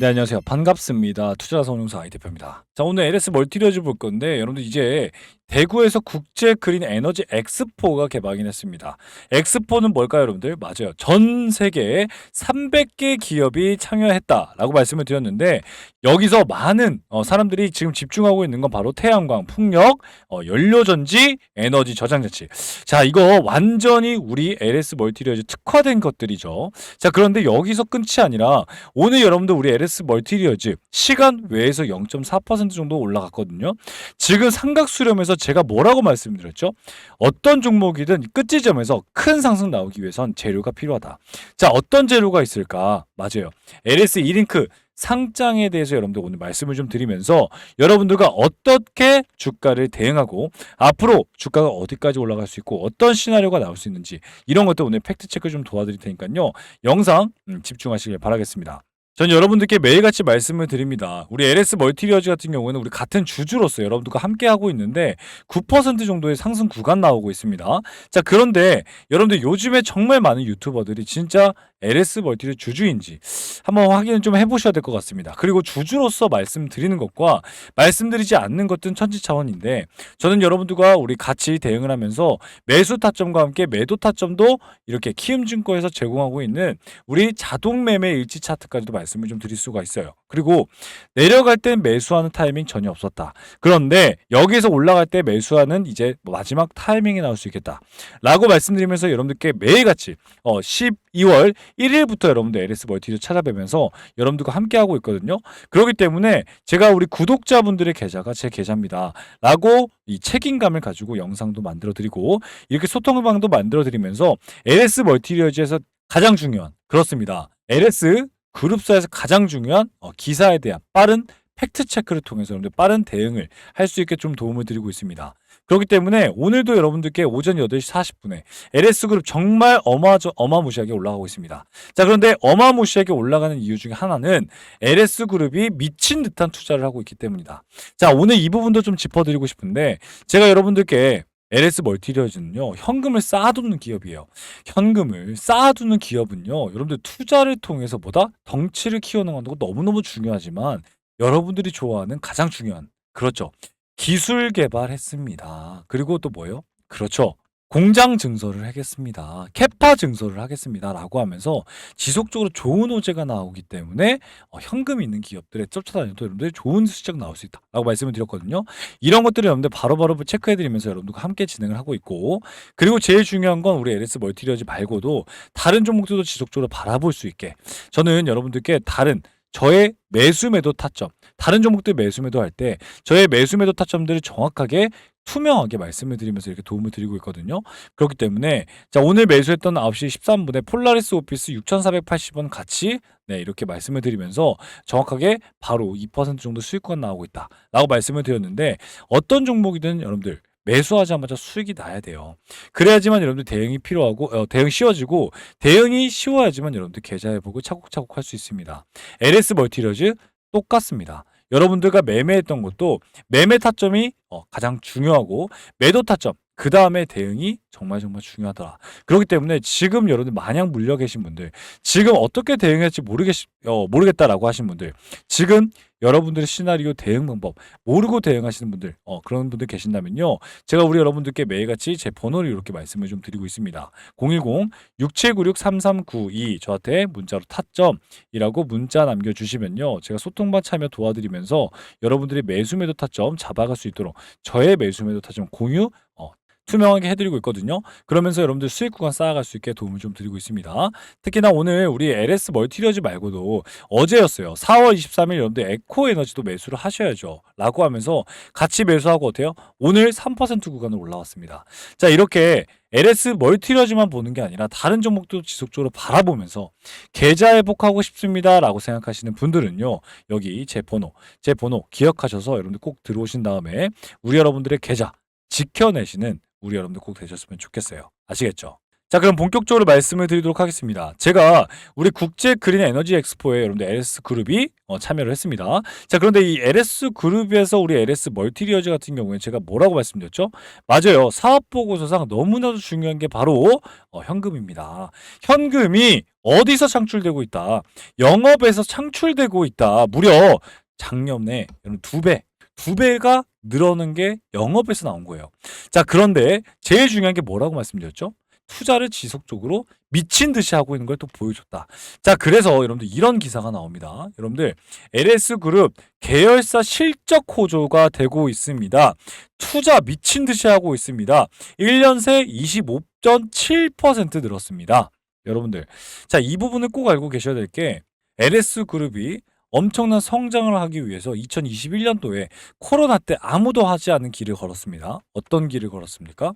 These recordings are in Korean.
네 안녕하세요. 반갑습니다. 투자자 운용사 아이 대표입니다. 자 오늘 LS 멀티리어즈 볼 건데 여러분들 이제 대구에서 국제 그린 에너지 엑스포가 개방이 했습니다. 엑스포는 뭘까요 여러분들? 맞아요. 전 세계에 300개 기업이 참여했다라고 말씀을 드렸는데 여기서 많은 어, 사람들이 지금 집중하고 있는 건 바로 태양광 풍력 어, 연료전지 에너지 저장장치. 자 이거 완전히 우리 LS 멀티리어즈 특화된 것들이죠. 자 그런데 여기서 끝이 아니라 오늘 여러분들 우리 LS 멀티리어즈 시간 외에서 0.4% 정도 올라갔거든요. 지금 삼각 수렴에서 제가 뭐라고 말씀드렸죠? 어떤 종목이든 끝 지점에서 큰 상승 나오기 위해선 재료가 필요하다. 자, 어떤 재료가 있을까? 맞아요. LS 2링크 상장에 대해서 여러분들 오늘 말씀을 좀 드리면서 여러분들과 어떻게 주가를 대응하고 앞으로 주가가 어디까지 올라갈 수 있고 어떤 시나리오가 나올 수 있는지 이런 것도 오늘 팩트 체크 좀 도와드릴 테니까요. 영상 음, 집중하시길 바라겠습니다. 전 여러분들께 매일같이 말씀을 드립니다. 우리 LS 멀티리어즈 같은 경우에는 우리 같은 주주로서 여러분들과 함께 하고 있는데 9% 정도의 상승 구간 나오고 있습니다. 자, 그런데 여러분들 요즘에 정말 많은 유튜버들이 진짜 LS 멀티리어 주주인지 한번 확인을 좀 해보셔야 될 것 같습니다. 그리고 주주로서 말씀드리는 것과 말씀드리지 않는 것은 천지 차원인데 저는 여러분들과 우리 같이 대응을 하면서 매수 타점과 함께 매도 타점도 이렇게 키움증권에서 제공하고 있는 우리 자동 매매 일치 차트까지도 말씀을 좀 드릴 수가 있어요. 그리고 내려갈 땐 매수하는 타이밍 전혀 없었다. 그런데 여기서 올라갈 때 매수하는 이제 마지막 타이밍이 나올 수 있겠다. 라고 말씀드리면서 여러분들께 매일같이 어 12월 1일부터 여러분들 LS 멀티를 찾아뵈면서 여러분들과 함께하고 있거든요. 그렇기 때문에 제가 우리 구독자분들의 계좌가 제 계좌입니다. 라고 이 책임감을 가지고 영상도 만들어 드리고 이렇게 소통방도 만들어 드리면서 LS 멀티리어즈에서 가장 중요한 그렇습니다. LS 그룹사에서 가장 중요한 어, 기사에 대한 빠른 팩트 체크를 통해서 여러분들 빠른 대응을 할 수 있게 좀 도움을 드리고 있습니다. 그렇기 때문에 오늘도 여러분들께 오전 8시 40분에 LS그룹 정말 어마저, 어마무시하게 올라가고 있습니다. 자, 그런데 어마무시하게 올라가는 이유 중에 하나는 LS그룹이 미친 듯한 투자를 하고 있기 때문이다. 자, 오늘 이 부분도 좀 짚어드리고 싶은데 제가 여러분들께 LS 멀티리어즈는요 현금을 쌓아두는 기업이에요. 현금을 쌓아두는 기업은요 여러분들 투자를 통해서 보다 덩치를 키워나가는 거 너무너무 중요하지만 여러분들이 좋아하는 가장 중요한 그렇죠 기술 개발했습니다. 그리고 또 뭐예요? 그렇죠. 공장 증설을 하겠습니다. 캐파 증설을 하겠습니다 라고 하면서 지속적으로 좋은 호재가 나오기 때문에 어, 현금 있는 기업들에 쫓아다녀도 여러분들 좋은 수익적 나올 수 있다 라고 말씀을 드렸거든요. 이런 것들을 여러분들 바로 바로 체크해드리면서 여러분들과 함께 진행을 하고 있고 그리고 제일 중요한 건 우리 LS 멀티리어즈 말고도 다른 종목들도 지속적으로 바라볼 수 있게 저는 여러분들께 다른 저의 매수 매도 타점 다른 종목들 매수 매도 할 때 저의 매수 매도 타점들을 정확하게 투명하게 말씀을 드리면서 이렇게 도움을 드리고 있거든요. 그렇기 때문에 자 오늘 매수했던 9시 13분에 폴라리스 오피스 6,480원 같이 네 이렇게 말씀을 드리면서 정확하게 바로 2% 정도 수익권 나오고 있다라고 말씀을 드렸는데 어떤 종목이든 여러분들 매수하자마자 수익이 나야 돼요. 그래야지만 여러분들 대응이 필요하고 어, 대응 쉬워지고 대응이 쉬워야지만 여러분들 계좌 회복을 차곡차곡 할 수 있습니다. LS 멀티러즈 똑같습니다. 여러분들과 매매했던 것도 매매 타점이 어, 가장 중요하고 매도 타점 그 다음에 대응이 정말 정말 중요하더라. 그렇기 때문에 지금 여러분들 마냥 물려 계신 분들, 지금 어떻게 대응할지 모르겠, 어, 모르겠다라고 하신 분들, 지금 여러분들의 시나리오 대응 방법 모르고 대응하시는 분들, 어, 그런 분들 계신다면요. 제가 우리 여러분들께 매일같이 제 번호를 이렇게 말씀을 좀 드리고 있습니다. 010-6796-3392 저한테 문자로 타점이라고 문자 남겨주시면요. 제가 소통반 참여 도와드리면서 여러분들이 매수 매도 타점 잡아갈 수 있도록 저의 매수 매도 타점 공유, 어, 투명하게 해드리고 있거든요. 그러면서 여러분들 수익 구간 쌓아갈 수 있게 도움을 좀 드리고 있습니다. 특히나 오늘 우리 LS 멀티리어즈 말고도 어제였어요. 4월 23일 여러분들 에코 에너지도 매수를 하셔야죠. 라고 하면서 같이 매수하고 어때요? 오늘 3% 구간을 올라왔습니다. 자, 이렇게 LS 멀티리어즈만 보는 게 아니라 다른 종목도 지속적으로 바라보면서 계좌 회복하고 싶습니다 라고 생각하시는 분들은요. 여기 제 번호, 제 번호 기억하셔서 여러분들 꼭 들어오신 다음에 우리 여러분들의 계좌 지켜내시는 우리 여러분들 꼭 되셨으면 좋겠어요. 아시겠죠? 자, 그럼 본격적으로 말씀을 드리도록 하겠습니다. 제가 우리 국제 그린 에너지 엑스포에 여러분들 LS 그룹이 어, 참여를 했습니다. 자, 그런데 이 LS 그룹에서 우리 LS 멀티리어즈 같은 경우에 제가 뭐라고 말씀드렸죠? 맞아요. 사업 보고서상 너무나도 중요한 게 바로 어, 현금입니다. 현금이 어디서 창출되고 있다? 영업에서 창출되고 있다. 무려 작년에 여러분 두 배, 두 배가 늘어난 게 영업에서 나온 거예요. 자, 그런데 제일 중요한 게 뭐라고 말씀드렸죠? 투자를 지속적으로 미친 듯이 하고 있는 걸 또 보여줬다. 자, 그래서 여러분들 이런 기사가 나옵니다. 여러분들 LS 그룹 계열사 실적 호조가 되고 있습니다. 투자 미친 듯이 하고 있습니다. 1년 새 25.7% 늘었습니다. 여러분들. 자, 이 부분을 꼭 알고 계셔야 될 게 LS 그룹이 엄청난 성장을 하기 위해서 2021년도에 코로나 때 아무도 하지 않은 길을 걸었습니다. 어떤 길을 걸었습니까?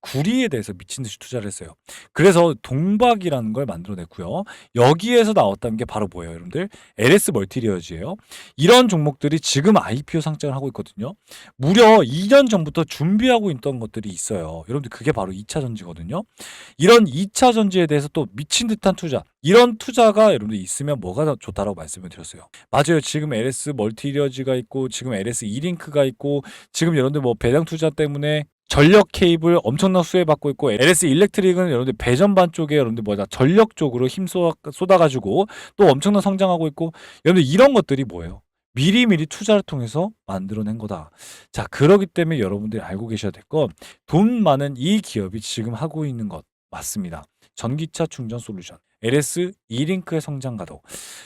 구리에 대해서 미친 듯이 투자를 했어요. 그래서 동박이라는 걸 만들어냈고요. 여기에서 나왔다는 게 바로 뭐예요, 여러분들? LS 멀티리어즈예요. 이런 종목들이 지금 IPO 상장을 하고 있거든요. 무려 2년 전부터 준비하고 있던 것들이 있어요. 여러분들 그게 바로 2차 전지거든요. 이런 2차 전지에 대해서 또 미친 듯한 투자, 이런 투자가 여러분들 있으면 뭐가 더 좋다라고 말씀을 드렸어요. 맞아요. 지금 LS 멀티리어즈가 있고 지금 LS 이링크가 있고 지금 여러분들 뭐 배당 투자 때문에 전력 케이블 엄청난 수혜 받고 있고 LS 일렉트릭은 여러분들 배전반 쪽에 여러분들 뭐다 전력 쪽으로 힘 쏟아, 쏟아 가지고 또 엄청난 성장하고 있고 여러분들 이런 것들이 뭐예요? 미리미리 투자를 통해서 만들어낸 거다. 자, 그러기 때문에 여러분들이 알고 계셔야 될 건 돈 많은 이 기업이 지금 하고 있는 것 맞습니다. 전기차 충전 솔루션. LS 이링크의 성장 가도.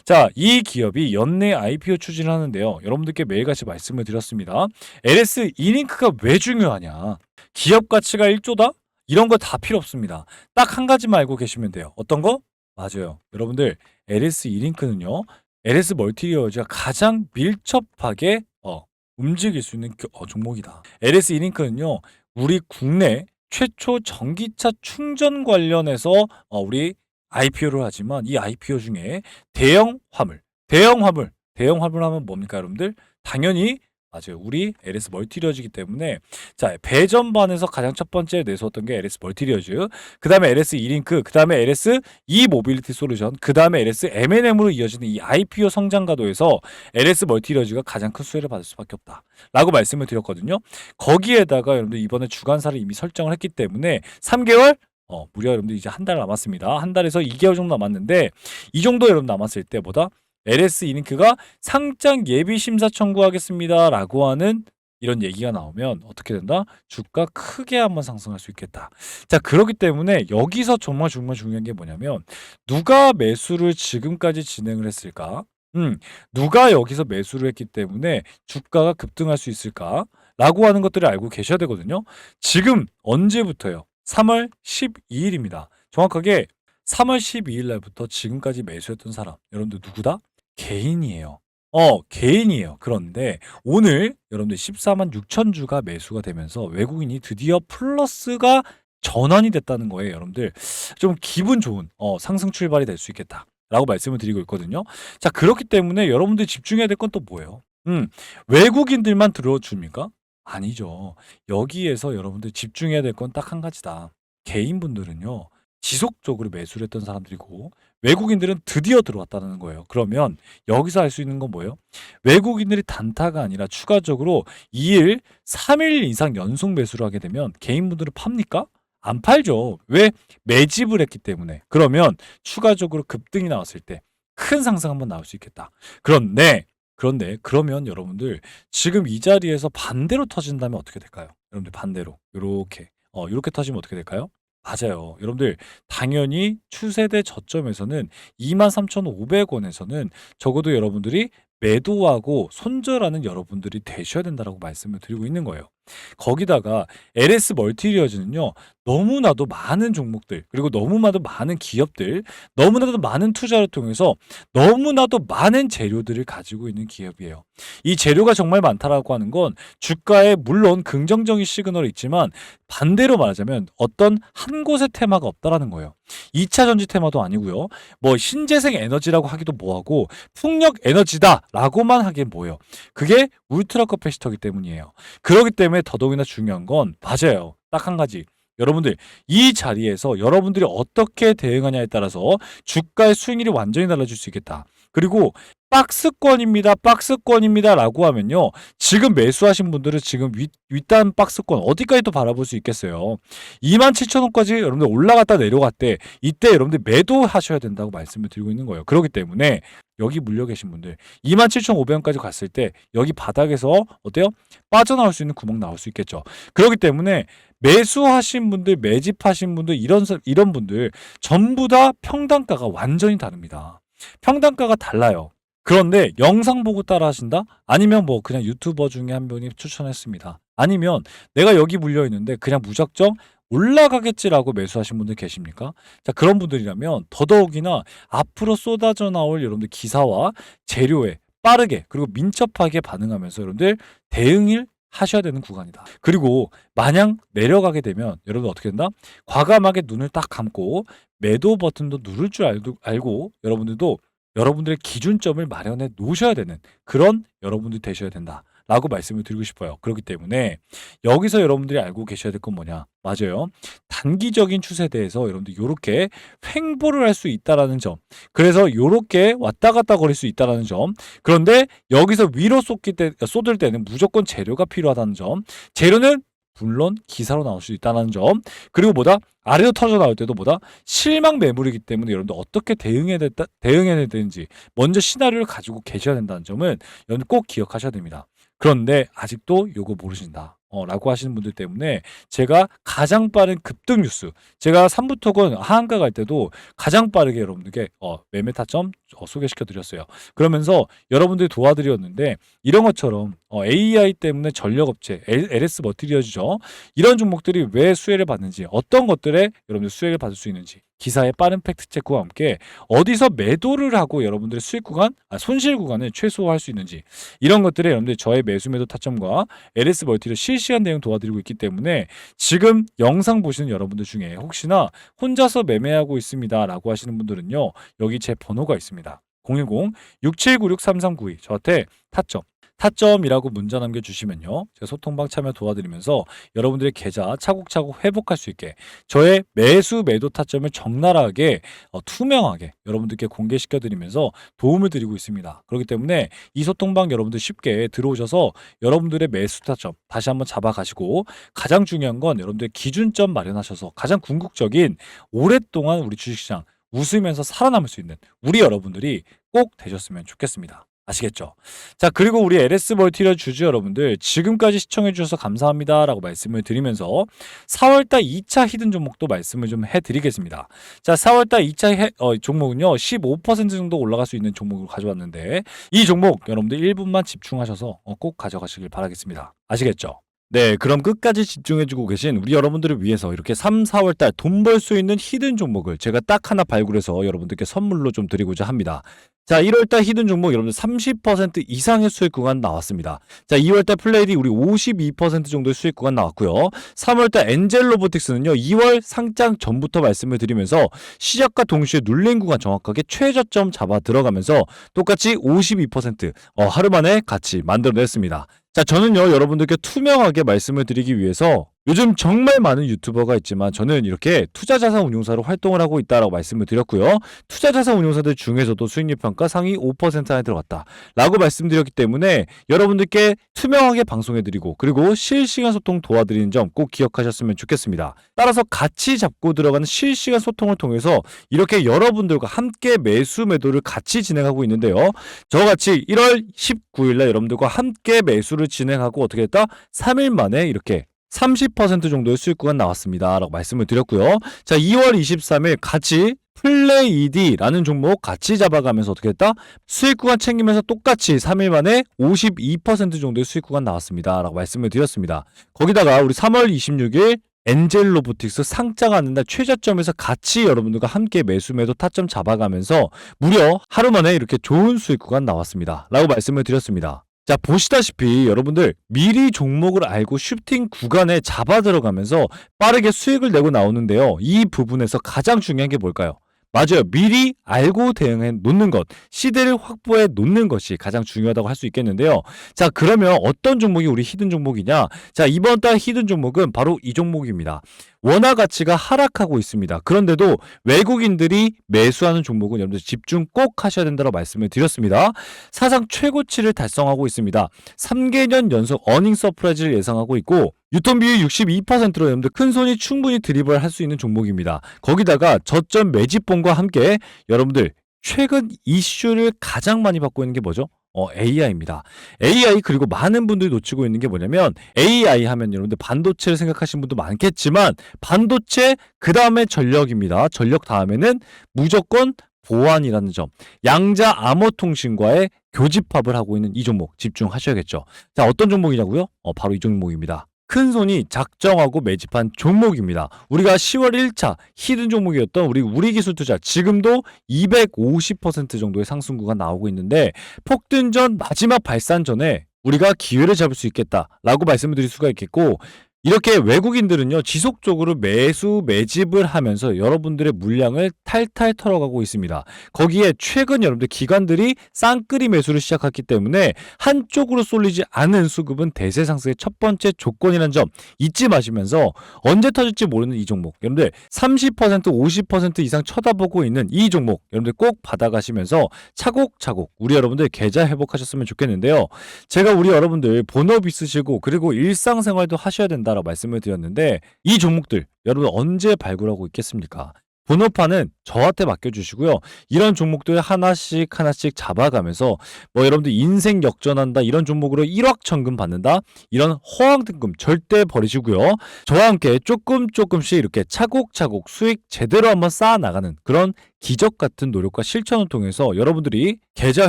자, 이 기업이 연내 IPO 추진을 하는데요. 여러분들께 매일같이 말씀을 드렸습니다. LS 이링크가 왜 중요하냐? 기업 가치가 1조다? 이런 거 다 필요 없습니다. 딱 한 가지만 알고 계시면 돼요. 어떤 거? 맞아요. 여러분들 LS 이링크는요. LS 멀티리어즈가 가장 밀접하게 어, 움직일 수 있는 겨- 어, 종목이다. LS 이링크는요. 우리 국내 최초 전기차 충전 관련해서 어, 우리 IPO를 하지만 이 IPO 중에 대형 화물, 대형 화물, 대형 화물 하면 뭡니까 여러분들? 당연히 맞아요. 우리 LS 멀티리어즈이기 때문에 자 배전반에서 가장 첫 번째 내세웠던 게 LS 멀티리어즈, 그 다음에 LS 이링크, 그 다음에 LS 이 모빌리티 솔루션, 그 다음에 LS M&M으로 이어지는 이 IPO 성장 가도에서 LS 멀티리어즈가 가장 큰 수혜를 받을 수밖에 없다라고 말씀을 드렸거든요. 거기에다가 여러분들 이번에 주간사를 이미 설정을 했기 때문에 3개월 어, 무려 여러분들 이제 한 달 남았습니다. 한 달에서 2개월 정도 남았는데 이 정도 여러분 남았을 때보다 LS 이링크가 상장 예비 심사 청구하겠습니다라고 하는 이런 얘기가 나오면 어떻게 된다? 주가 크게 한번 상승할 수 있겠다. 자, 그렇기 때문에 여기서 정말 정말 중요한 게 뭐냐면 누가 매수를 지금까지 진행을 했을까? 음, 누가 여기서 매수를 했기 때문에 주가가 급등할 수 있을까? 라고 하는 것들을 알고 계셔야 되거든요. 지금 언제부터요? 3월 12일입니다. 정확하게 3월 12일 날부터 지금까지 매수했던 사람, 여러분들 누구다? 개인이에요. 어, 개인이에요. 그런데 오늘 여러분들 14만 6천 주가 매수가 되면서 외국인이 드디어 플러스가 전환이 됐다는 거예요, 여러분들. 좀 기분 좋은 어, 상승 출발이 될 수 있겠다. 라고 말씀을 드리고 있거든요. 자, 그렇기 때문에 여러분들 집중해야 될 건 또 뭐예요? 음, 외국인들만 들어줍니까? 아니죠. 여기에서 여러분들 집중해야 될 건딱한 가지다. 개인분들은요, 지속적으로 매수를 했던 사람들이고, 외국인들은 드디어 들어왔다는 거예요. 그러면 여기서 할 수 있는 건 뭐예요? 외국인들이 단타가 아니라 추가적으로 2 일, 3 일 이상 연속 매수를 하게 되면 개인분들은 팝니까? 안 팔죠. 왜? 매집을 했기 때문에. 그러면 추가적으로 급등이 나왔을 때 큰 상승 한번 나올 수 있겠다. 그런데 그런데 그러면 여러분들 지금 이 자리에서 반대로 터진다면 어떻게 될까요? 여러분들 반대로 요렇게 어 요렇게 터지면 어떻게 될까요? 맞아요. 여러분들 당연히 추세대 저점에서는 23,500원에서는 적어도 여러분들이 매도하고 손절하는 여러분들이 되셔야 된다라고 말씀을 드리고 있는 거예요. 거기다가 LS 멀티리어즈는요. 너무나도 많은 종목들 그리고 너무나도 많은 기업들 너무나도 많은 투자를 통해서 너무나도 많은 재료들을 가지고 있는 기업이에요. 이 재료가 정말 많다라고 하는 건 주가에 물론 긍정적인 시그널이 있지만 반대로 말하자면 어떤 한 곳의 테마가 없다라는 거예요. 2차 전지 테마도 아니고요. 뭐 신재생 에너지라고 하기도 뭐하고 풍력 에너지다라고만 하기엔 뭐예요. 그게 울트라 커패시터기 때문이에요. 그렇기 때문에 더더욱이나 중요한 건 맞아요. 딱 한 가지. 여러분들 이 자리에서 여러분들이 어떻게 대응하냐에 따라서 주가의 수익률이 완전히 달라질 수 있겠다. 그리고 박스권입니다. 박스권입니다 라고 하면요. 지금 매수하신 분들은 지금 윗, 윗단 박스권 어디까지 또 바라볼 수 있겠어요. 27,000원까지 여러분들 올라갔다 내려갔대. 이때 여러분들 매도하셔야 된다고 말씀을 드리고 있는 거예요. 그렇기 때문에 여기 물려 계신 분들 27,500원까지 갔을 때 여기 바닥에서 어때요? 빠져나올 수 있는 구멍 나올 수 있겠죠. 그렇기 때문에 매수하신 분들, 매집하신 분들 이런 사- 이런 분들 전부 다 평단가가 완전히 다릅니다. 평단가가 달라요. 그런데 영상 보고 따라 하신다? 아니면 뭐 그냥 유튜버 중에 한 분이 추천했습니다. 아니면 내가 여기 물려 있는데 그냥 무작정 올라가겠지라고 매수하신 분들 계십니까? 자, 그런 분들이라면 더더욱이나 앞으로 쏟아져 나올 여러분들 기사와 재료에 빠르게 그리고 민첩하게 반응하면서 여러분들 대응을 하셔야 되는 구간이다. 그리고 마냥 내려가게 되면 여러분 어떻게 된다? 과감하게 눈을 딱 감고 매도 버튼도 누를 줄 알고, 알고 여러분들도 여러분들의 기준점을 마련해 놓으셔야 되는 그런 여러분들이 되셔야 된다. 라고 말씀을 드리고 싶어요. 그렇기 때문에 여기서 여러분들이 알고 계셔야 될 건 뭐냐? 맞아요. 단기적인 추세에 대해서 여러분들 이렇게 횡보를 할 수 있다라는 점. 그래서 이렇게 왔다 갔다 거릴 수 있다라는 점. 그런데 여기서 위로 쏟기 때, 쏟을 때는 무조건 재료가 필요하다는 점. 재료는 물론 기사로 나올 수 있다는 점. 그리고 뭐다? 아래로 터져 나올 때도 뭐다? 실망 매물이기 때문에 여러분들 어떻게 대응해야, 됐다, 대응해야 되는지 먼저 시나리오를 가지고 계셔야 된다는 점은 여러분 꼭 기억하셔야 됩니다. 그런데 아직도 요거 모르신다. 어, 라고 하시는 분들 때문에 제가 가장 빠른 급등 뉴스, 제가 3부토건 하한가 갈 때도 가장 빠르게 여러분들께 어, 매매 타점 어, 소개시켜 드렸어요. 그러면서 여러분들이 도와드렸는데 이런 것처럼 어, AI 때문에 전력업체, LS 머티리얼즈죠. 이런 종목들이 왜 수혜를 받는지, 어떤 것들에 여러분들 수혜를 받을 수 있는지 기사의 빠른 팩트 체크와 함께 어디서 매도를 하고 여러분들의 수익 구간, 아, 손실 구간을 최소화할 수 있는지. 이런 것들에 여러분들 저의 매수 매도 타점과 LS 멀티를 실시간 대응 도와드리고 있기 때문에 지금 영상 보시는 여러분들 중에 혹시나 혼자서 매매하고 있습니다라고 하시는 분들은요 여기 제 번호가 있습니다. 010-6796-3392 저한테 타점 타점이라고 문자 남겨주시면요. 제가 소통방 참여 도와드리면서 여러분들의 계좌 차곡차곡 회복할 수 있게 저의 매수 매도 타점을 적나라하게 어, 투명하게 여러분들께 공개시켜드리면서 도움을 드리고 있습니다. 그렇기 때문에 이 소통방 여러분들 쉽게 들어오셔서 여러분들의 매수 타점 다시 한번 잡아가시고 가장 중요한 건 여러분들 기준점 마련하셔서 가장 궁극적인 오랫동안 우리 주식시장 웃으면서 살아남을 수 있는 우리 여러분들이 꼭 되셨으면 좋겠습니다. 아시겠죠? 자, 그리고 우리 LS 멀티리얼 주주 여러분들 지금까지 시청해 주셔서 감사합니다라고 말씀을 드리면서 4월달 2차 히든 종목도 말씀을 좀 해드리겠습니다. 자, 4월달 2차 해- 어, 종목은요 15% 정도 올라갈 수 있는 종목을 가져왔는데 이 종목 여러분들 1분만 집중하셔서 어, 꼭 가져가시길 바라겠습니다. 아시겠죠? 네, 그럼 끝까지 집중해주고 계신 우리 여러분들을 위해서 이렇게 3, 4월 달 돈 벌 수 있는 히든 종목을 제가 딱 하나 발굴해서 여러분들께 선물로 좀 드리고자 합니다. 자, 1월달 히든 종목 여러분들 30% 이상의 수익 구간 나왔습니다. 자, 2월달 플레이디 우리 52% 정도의 수익 구간 나왔고요. 3월달 엔젤 로보틱스는요, 2월 상장 전부터 말씀을 드리면서 시작과 동시에 눌린 구간 정확하게 최저점 잡아 들어가면서 똑같이 52% 어, 하루 만에 같이 만들어냈습니다. 자, 저는요, 여러분들께 투명하게 말씀을 드리기 위해서 요즘 정말 많은 유튜버가 있지만 저는 이렇게 투자자산 운용사로 활동을 하고 있다라고 말씀을 드렸고요. 투자자산 운용사들 중에서도 수익률 평가 상위 5% 안에 들어갔다. 라고 말씀드렸기 때문에 여러분들께 투명하게 방송해드리고 그리고 실시간 소통 도와드리는 점 꼭 기억하셨으면 좋겠습니다. 따라서 같이 잡고 들어가는 실시간 소통을 통해서 이렇게 여러분들과 함께 매수 매도를 같이 진행하고 있는데요. 저같이 1월 19일날 여러분들과 함께 매수를 진행하고 어떻게 했다? 3일 만에 이렇게 30% 정도의 수익 구간 나왔습니다. 라고 말씀을 드렸고요. 자, 2월 23일 같이 플레이디라는 종목 같이 잡아가면서 어떻게 했다? 수익 구간 챙기면서 똑같이 3일 만에 52% 정도의 수익 구간 나왔습니다. 라고 말씀을 드렸습니다. 거기다가 우리 3월 26일 엔젤 로보틱스 상장 하는 날 최저점에서 같이 여러분들과 함께 매수 매도 타점 잡아가면서 무려 하루 만에 이렇게 좋은 수익 구간 나왔습니다. 라고 말씀을 드렸습니다. 자, 보시다시피 여러분들 미리 종목을 알고 슈팅 구간에 잡아 들어가면서 빠르게 수익을 내고 나오는데요. 이 부분에서 가장 중요한 게 뭘까요? 맞아요. 미리 알고 대응해 놓는 것, 시대를 확보해 놓는 것이 가장 중요하다고 할 수 있겠는데요. 자, 그러면 어떤 종목이 우리 히든 종목이냐? 자, 이번 달 히든 종목은 바로 이 종목입니다. 원화 가치가 하락하고 있습니다. 그런데도 외국인들이 매수하는 종목은 여러분들 집중 꼭 하셔야 된다고 말씀을 드렸습니다. 사상 최고치를 달성하고 있습니다. 3개년 연속 어닝 서프라이즈를 예상하고 있고 유통 비율 62%로 여러분들 큰 손이 충분히 드리블 할 수 있는 종목입니다. 거기다가 저점 매집봉과 함께 여러분들 최근 이슈를 가장 많이 받고 있는 게 뭐죠? 어, AI입니다. AI 그리고 많은 분들이 놓치고 있는 게 뭐냐면 AI 하면 여러분들 반도체를 생각하시는 분도 많겠지만 반도체 그 다음에 전력입니다. 전력 다음에는 무조건 보안이라는 점. 양자 암호통신과의 교집합을 하고 있는 이 종목 집중하셔야겠죠. 자, 어떤 종목이냐고요? 어, 바로 이 종목입니다. 큰 손이 작정하고 매집한 종목입니다. 우리가 10월 1차 히든 종목이었던 우리 우리 기술 투자 지금도 250% 정도의 상승구가 나오고 있는데 폭등 전 마지막 발산 전에 우리가 기회를 잡을 수 있겠다라고 말씀을 드릴 수가 있겠고 이렇게 외국인들은요 지속적으로 매수 매집을 하면서 여러분들의 물량을 탈탈 털어가고 있습니다. 거기에 최근 여러분들 기관들이 쌍끌이 매수를 시작했기 때문에 한쪽으로 쏠리지 않은 수급은 대세 상승의 첫 번째 조건이라는 점 잊지 마시면서 언제 터질지 모르는 이 종목 여러분들 30% 50% 이상 쳐다보고 있는 이 종목 여러분들 꼭 받아가시면서 차곡차곡 우리 여러분들 계좌 회복하셨으면 좋겠는데요. 제가 우리 여러분들 본업 있으시고 그리고 일상생활도 하셔야 된다 라고 말씀을 드렸는데 이 종목들 여러분 언제 발굴하고 있겠습니까? 본업판은 저한테 맡겨주시고요. 이런 종목들 하나씩 하나씩 잡아가면서 뭐 여러분들 인생 역전한다 이런 종목으로 1억 천금 받는다 이런 허황 등금 절대 버리시고요. 저와 함께 조금 조금씩 이렇게 차곡차곡 수익 제대로 한번 쌓아 나가는 그런 기적 같은 노력과 실천을 통해서 여러분들이 계좌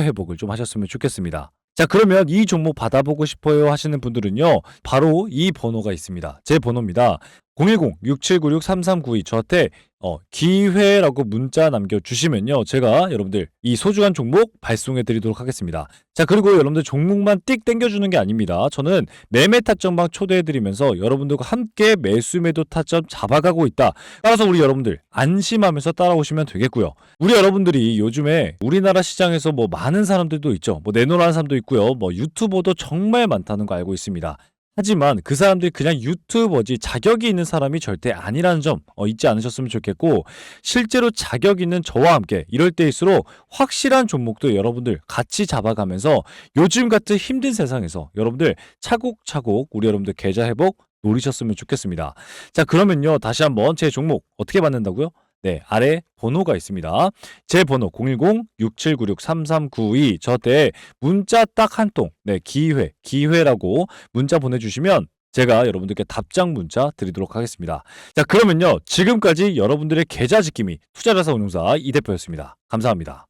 회복을 좀 하셨으면 좋겠습니다. 자, 그러면 이 종목 받아보고 싶어요 하시는 분들은요, 바로 이 번호가 있습니다. 제 번호입니다. 010-6796-3392 저한테 어, 기회라고 문자 남겨주시면요. 제가 여러분들 이 소중한 종목 발송해 드리도록 하겠습니다. 자, 그리고 여러분들 종목만 띡 땡겨주는 게 아닙니다. 저는 매매 타점방 초대해 드리면서 여러분들과 함께 매수 매도 타점 잡아가고 있다. 따라서 우리 여러분들 안심하면서 따라오시면 되겠고요. 우리 여러분들이 요즘에 우리나라 시장에서 뭐 많은 사람들도 있죠. 뭐 내노라는 사람도 있고요. 뭐 유튜버도 정말 많다는 거 알고 있습니다. 하지만 그 사람들이 그냥 유튜버지 자격이 있는 사람이 절대 아니라는 점 어, 잊지 않으셨으면 좋겠고 실제로 자격 있는 저와 함께 이럴 때일수록 확실한 종목도 여러분들 같이 잡아가면서 요즘 같은 힘든 세상에서 여러분들 차곡차곡 우리 여러분들 계좌 회복 노리셨으면 좋겠습니다. 자 그러면요 다시 한번 제 종목 어떻게 받는다고요? 네, 아래 번호가 있습니다. 제 번호 010-6796-3392 저때 문자 딱 한 통, 네, 기회, 기회라고 문자 보내주시면 제가 여러분들께 답장 문자 드리도록 하겠습니다. 자, 그러면요. 지금까지 여러분들의 계좌 지킴이 투자자사 운용사 이 대표였습니다. 감사합니다.